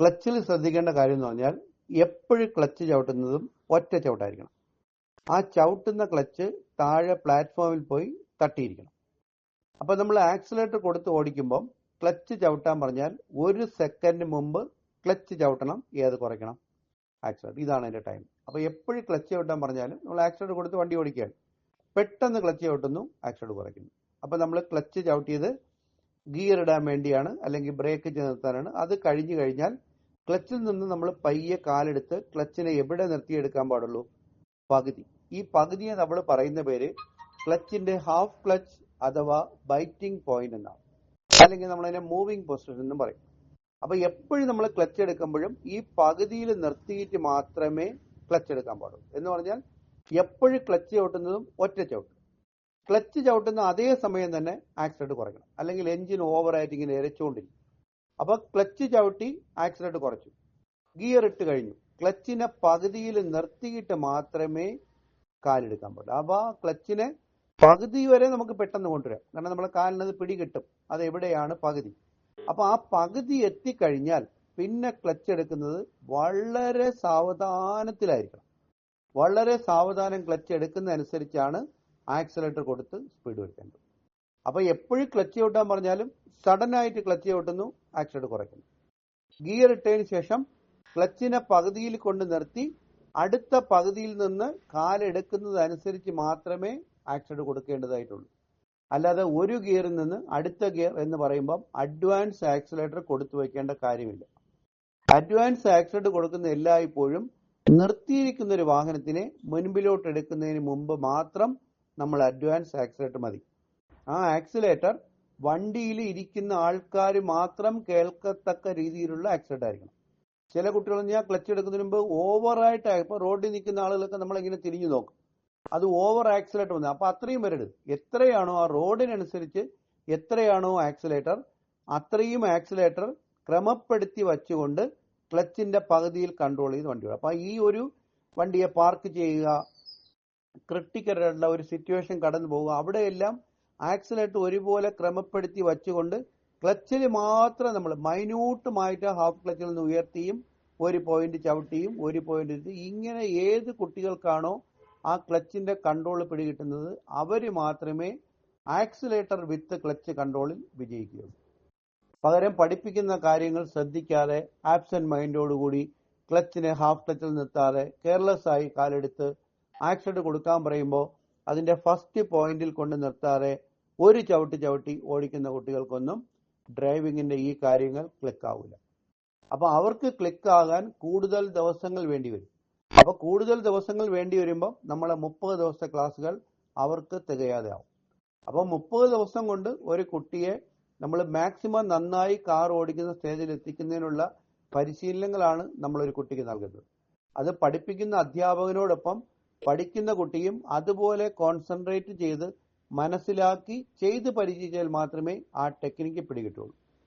ക്ലച്ചിൽ ശ്രദ്ധിക്കേണ്ട കാര്യം എന്ന് പറഞ്ഞാൽ എപ്പോഴും ക്ലച്ച് ചവിട്ടുന്നതും ഒറ്റ ചവിട്ടായിരിക്കണം. ആ ചവിട്ടുന്ന ക്ലച്ച് താഴെ പ്ലാറ്റ്ഫോമിൽ പോയി തട്ടിയിരിക്കണം. അപ്പൊ നമ്മൾ ആക്സിലേറ്റർ കൊടുത്ത് ഓടിക്കുമ്പോൾ ക്ലച്ച് ചവിട്ടാൻ പറഞ്ഞാൽ ഒരു സെക്കൻഡ് മുമ്പ് ക്ലച്ച് ചവിട്ടണം ഏത് കുറയ്ക്കണം? ആക്സിലേറ്റർ. ഇതാണ് അതിന്റെ ടൈം. അപ്പൊ എപ്പോഴും ക്ലച്ച് ചവിട്ടാൻ പറഞ്ഞാലും നമ്മൾ ആക്സിലേറ്റർ കൊടുത്ത് വണ്ടി ഓടിക്കുകയാണ്. പെട്ടെന്ന് ക്ലച്ച് ചവിട്ടുന്നു ആക്സിലേറ്റർ കുറയ്ക്കുന്നു. അപ്പൊ നമ്മൾ ക്ലച്ച് ചവിട്ടിയത് ഗിയർ ഇടാൻ വേണ്ടിയാണ് അല്ലെങ്കിൽ ബ്രേക്ക് നിർത്താനാണ്. അത് കഴിഞ്ഞു കഴിഞ്ഞാൽ ക്ലച്ചിൽ നിന്ന് നമ്മൾ പയ്യെ കാലെടുത്ത് ക്ലച്ചിനെ എവിടെ നിർത്തിയെടുക്കാൻ പാടുള്ളൂ? പകുതി. ഈ പകുതിയെ നമ്മൾ പറയുന്ന പേര് ക്ലച്ചിന്റെ ഹാഫ് ക്ലച്ച് അഥവാ ബൈറ്റിംഗ് പോയിന്റ് എന്നാണ്. അല്ലെങ്കിൽ നമ്മൾ അതിനെ മൂവിംഗ് പൊസിഷൻ എന്നും പറയും. അപ്പൊ എപ്പോഴും നമ്മൾ ക്ലച്ച് എടുക്കുമ്പോഴും ഈ പകുതിയിൽ നിർത്തിയിട്ട് മാത്രമേ ക്ലച്ച് എടുക്കാൻ പാടുള്ളൂ. എന്ന് പറഞ്ഞാൽ എപ്പോഴും ക്ലച്ച് ചവിട്ടുന്നതും ഒറ്റ ചവിട്ട്. ക്ലച്ച് ചവിട്ടുന്ന അതേ സമയം തന്നെ ആക്സിഡന്റ് കുറയ്ക്കണം. അല്ലെങ്കിൽ എഞ്ചിൻ ഓവറായിട്ട് ഇങ്ങനെ ഇരച്ചുകൊണ്ടിരിക്കും. അപ്പൊ ക്ലച്ച് ചവിട്ടി ആക്സിഡന്റ് കുറച്ചു. ഗിയർ ഇട്ട് കഴിഞ്ഞു. ക്ലച്ചിനെ പകുതിയിൽ നിർത്തിയിട്ട് മാത്രമേ കാലെടുക്കാൻ പാടുള്ളൂ അപ്പൊ ആ ക്ലച്ചിനെ പകുതി വരെ നമുക്ക് പെട്ടെന്ന് കൊണ്ടുവരാം. കാരണം നമ്മളെ കാലിനത് പിടി കിട്ടും. അത് എവിടെയാണ്? പകുതി. അപ്പൊ ആ പകുതി എത്തിക്കഴിഞ്ഞാൽ പിന്നെ ക്ലച്ച് എടുക്കുന്നത് വളരെ സാവധാനത്തിലായിരിക്കണം. വളരെ സാവധാനം ക്ലച്ച് എടുക്കുന്നതനുസരിച്ചാണ് ആക്സിലേറ്റർ കൊടുത്ത് സ്പീഡ് വരുത്തേണ്ടത്. അപ്പൊ എപ്പോഴും ക്ലച്ച് ചവിട്ടാൻ പറഞ്ഞാലും സഡൻ ആയിട്ട് ക്ലച്ച് ചവിട്ടുന്നു ആക്സിലേറ്റർ കുറയ്ക്കുന്നു. ഗിയർ ഇട്ടതിന് ശേഷം ക്ലച്ചിനെ പകുതിയിൽ കൊണ്ട് നിർത്തി അടുത്ത പകുതിയിൽ നിന്ന് കാലെടുക്കുന്നതനുസരിച്ച് മാത്രമേ ആക്സിലേറ്റർ കൊടുക്കേണ്ടതായിട്ടുള്ളൂ. അല്ലാതെ ഒരു ഗിയറിൽ നിന്ന് അടുത്ത ഗിയർ എന്ന് പറയുമ്പോൾ അഡ്വാൻസ് ആക്സിലേറ്റർ കൊടുത്തു വയ്ക്കേണ്ട കാര്യമില്ല. അഡ്വാൻസ് ആക്സിലേറ്റർ കൊടുക്കുന്ന എല്ലായ്പ്പോഴും നിർത്തിയിരിക്കുന്ന ഒരു വാഹനത്തിനെ മുൻപിലോട്ട് എടുക്കുന്നതിന് മുമ്പ് മാത്രം നമ്മൾ അഡ്വാൻസ് ആക്സിലേറ്റർ മതി. ആ ആക്സിലേറ്റർ വണ്ടിയിൽ ഇരിക്കുന്ന ആൾക്കാർ മാത്രം കേൾക്കത്തക്ക രീതിയിലുള്ള ആക്സിലേറ്റർ ആയിരിക്കണം. ചില കുട്ടികൾ ഞാൻ ക്ലച്ച് എടുക്കുന്നതിന് മുമ്പ് ഓവറായിട്ട് ഇപ്പൊ റോഡിൽ നിൽക്കുന്ന ആളുകളൊക്കെ നമ്മൾ നമ്മളിങ്ങനെ തിരിഞ്ഞു നോക്കും. അത് ഓവർ ആക്സിലേറ്റർ വന്നത് അപ്പൊ അത്രയും വരരുത്. എത്രയാണോ ആ റോഡിനനുസരിച്ച് എത്രയാണോ ആക്സിലേറ്റർ അത്രയും ആക്സിലേറ്റർ ക്രമപ്പെടുത്തി വച്ചുകൊണ്ട് ക്ലച്ചിന്റെ പകുതിയിൽ കൺട്രോൾ ചെയ്ത് വണ്ടി അപ്പൊ ഈ ഒരു വണ്ടിയെ പാർക്ക് ചെയ്യുക ക്രിട്ടിക്കലുള്ള ഒരു സിറ്റുവേഷൻ കടന്നു പോവുക അവിടെയെല്ലാം ആക്സിലേറ്റർ ഒരുപോലെ ക്രമപ്പെടുത്തി വച്ചുകൊണ്ട് ക്ലച്ചിൽ മാത്രം നമ്മൾ മൈന്യൂട്ടുമായിട്ട് ഹാഫ് ക്ലച്ചിൽ നിന്ന് ഉയർത്തിയും ഒരു പോയിന്റ് ചവിട്ടിയും ഒരു പോയിന്റ് ഇങ്ങനെ ഏത് കുട്ടികൾക്കാണോ ആ ക്ലച്ചിന്റെ കൺട്രോൾ പിടികിട്ടുന്നത് അവർ മാത്രമേ ആക്സിലേറ്റർ വിത്ത് ക്ലച്ച് കൺട്രോളിൽ വിജയിക്കുകയുള്ളൂ. പകരം പഠിപ്പിക്കുന്ന കാര്യങ്ങൾ ശ്രദ്ധിക്കാതെ ആബ്സെന്റ് മൈൻഡോടുകൂടി ക്ലച്ചിനെ ഹാഫ് ക്ലച്ചിൽ നിർത്താതെ കെയർലെസ് ആയി കാലെടുത്ത് ആക്സിഡന്റ് കൊടുക്കാൻ പറയുമ്പോൾ അതിന്റെ ഫസ്റ്റ് പോയിന്റിൽ കൊണ്ട് നിർത്താതെ ഒരു ചവിട്ടി ചവിട്ടി ഓടിക്കുന്ന കുട്ടികൾക്കൊന്നും ഡ്രൈവിങ്ങിന്റെ ഈ കാര്യങ്ങൾ ക്ലിക്ക് ആവില്ല അപ്പൊ അവർക്ക് ക്ലിക്ക് ആകാൻ കൂടുതൽ ദിവസങ്ങൾ വേണ്ടി വരും. അപ്പൊ കൂടുതൽ ദിവസങ്ങൾ വേണ്ടി വരുമ്പോൾ നമ്മളെ മുപ്പത് ദിവസത്തെ ക്ലാസ്സുകൾ അവർക്ക് തികയാതെ ആവും അപ്പൊ മുപ്പത് ദിവസം കൊണ്ട് ഒരു കുട്ടിയെ നമ്മൾ മാക്സിമം നന്നായി കാർ ഓടിക്കുന്ന സ്റ്റേജിൽ എത്തിക്കുന്നതിനുള്ള പരിശീലനങ്ങളാണ് നമ്മൾ ഒരു കുട്ടിക്ക് നൽകുന്നത്. അത് പഠിപ്പിക്കുന്ന അധ്യാപകനോടൊപ്പം പഠിക്കുന്ന കുട്ടിയും അതുപോലെ കോൺസെൻട്രേറ്റ് ചെയ്ത് മനസ്സിലാക്കി ചെയ്ത് പരിചയിച്ചാൽ മാത്രമേ ആ ടെക്നിക്ക് പിടികിട്ടുള്ളൂ.